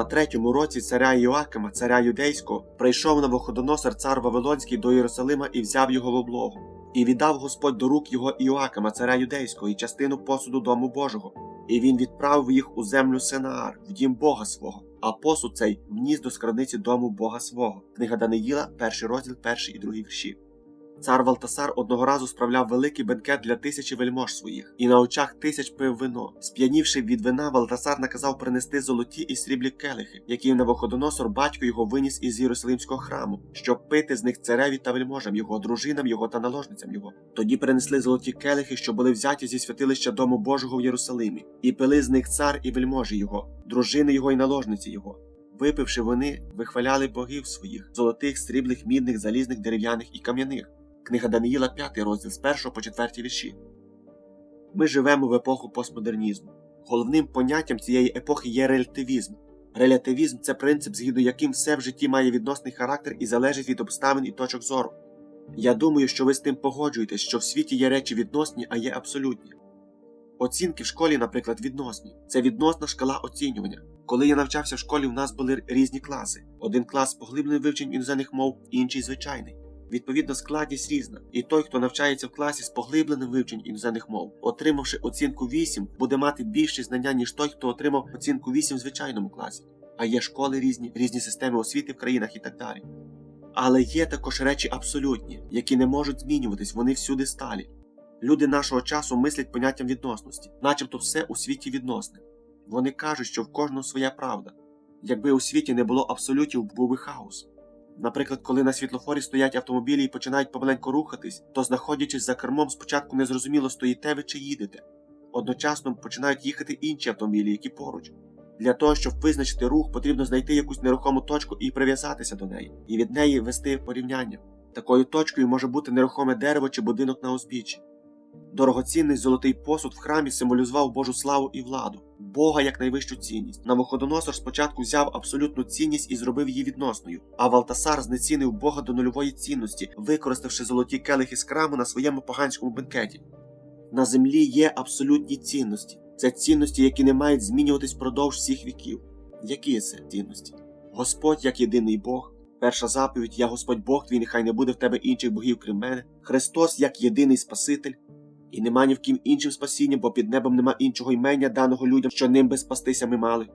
На третьому році царя Іоакима, царя юдейського, прийшов Навуходоносор цар Вавилонський до Єрусалима і взяв його в облогу. І віддав Господь до рук його Іоакима, царя юдейського, і частину посуду дому Божого. І він відправив їх у землю Сенаар, в дім Бога свого, а посуд цей вніс до скарбниці дому Бога свого. Книга Даниїла, перший розділ, перший і другий вірші. Цар Валтасар одного разу справляв великий бенкет для тисячі вельмож своїх, і на очах тисяч пив вино. Сп'янівши від вина, Валтасар наказав принести золоті і сріблі келихи, які Навуходоносор батько його виніс із Єрусалимського храму, щоб пити з них цареві та вельможам його, дружинам його та наложницям його. Тоді принесли золоті келихи, що були взяті зі святилища дому Божого в Єрусалимі, і пили з них цар і вельможі його, дружини його і наложниці його. Випивши вони, вихваляли богів своїх, золотих, срібних, мідних, залізних, дерев'яних і кам'яних. Книга Даниїла, 5 розділ з 1 по 4 вірші. Ми живемо в епоху постмодернізму. Головним поняттям цієї епохи є релятивізм. Релятивізм це принцип, згідно яким все в житті має відносний характер і залежить від обставин і точок зору. Я думаю, що ви з тим погоджуєтесь, що в світі є речі відносні, а є абсолютні. Оцінки в школі, наприклад, відносні. Це відносна шкала оцінювання. Коли я навчався в школі, у нас були різні класи: один клас з поглибленим вивченням іноземних мов, інший звичайний. Відповідно, складність різна, і той, хто навчається в класі з поглибленим вивченням іноземних мов, отримавши оцінку 8, буде мати більші знання, ніж той, хто отримав оцінку 8 в звичайному класі. А є школи різні, різні системи освіти в країнах і так далі. Але є також речі абсолютні, які не можуть змінюватись, вони всюди сталі. Люди нашого часу мислять поняттям відносності, начебто все у світі відносне. Вони кажуть, що в кожного своя правда. Якби у світі не було абсолютів, був би хаос. Наприклад, коли на світлофорі стоять автомобілі і починають помаленьку рухатись, то, знаходячись за кермом, спочатку незрозуміло стоїте ви чи їдете. Одночасно починають їхати інші автомобілі, які поруч. Для того, щоб визначити рух, потрібно знайти якусь нерухому точку і прив'язатися до неї, і від неї вести порівняння. Такою точкою може бути нерухоме дерево чи будинок на узбіччі. Дорогоцінний золотий посуд в храмі символізував Божу славу і владу, Бога як найвищу цінність. Навуходоносор спочатку взяв абсолютну цінність і зробив її відносною, а Валтасар знецінив Бога до нульової цінності, використавши золоті келихи з храму на своєму поганському бенкеті. На землі є абсолютні цінності. Це цінності, які не мають змінюватись впродовж всіх віків. Які це цінності? Господь як єдиний Бог. Перша заповідь Я Господь Бог твій, нехай не буде в тебе інших богів, крім мене. Христос як єдиний Спаситель. І нема ні в ким іншим спасіння, бо під небом нема іншого ймення, даного людям, що ним би спастися ми мали.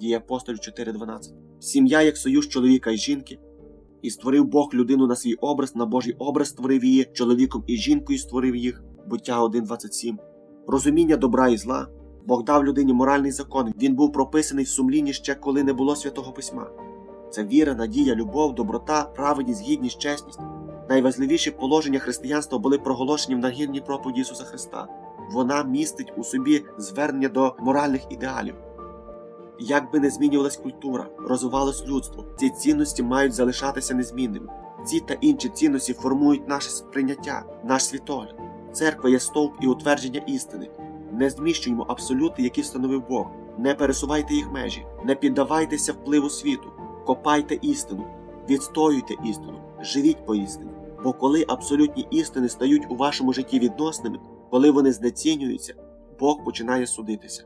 Дія апостолів 4.12. Сім'я як союз чоловіка і жінки. І створив Бог людину на свій образ, на Божий образ створив її, чоловіком і жінкою створив їх. Буття 1.27. Розуміння добра і зла. Бог дав людині моральний закон. Він був прописаний в сумлінні ще коли не було святого письма. Це віра, надія, любов, доброта, праведність, гідність, чесність. Найважливіші положення християнства були проголошені в нагірній проповіді Ісуса Христа. Вона містить у собі звернення до моральних ідеалів. Як би не змінювалась культура, розвивалось людство, ці цінності мають залишатися незмінними. Ці та інші цінності формують наше сприйняття, наш світогляд. Церква є стовп і утвердження істини. Не зміщуємо абсолюти, які встановив Бог. Не пересувайте їх межі, не піддавайтеся впливу світу, копайте істину, відстоюйте істину, живіть по істині. Бо коли абсолютні істини стають у вашому житті відносними, коли вони знецінюються, Бог починає судитися.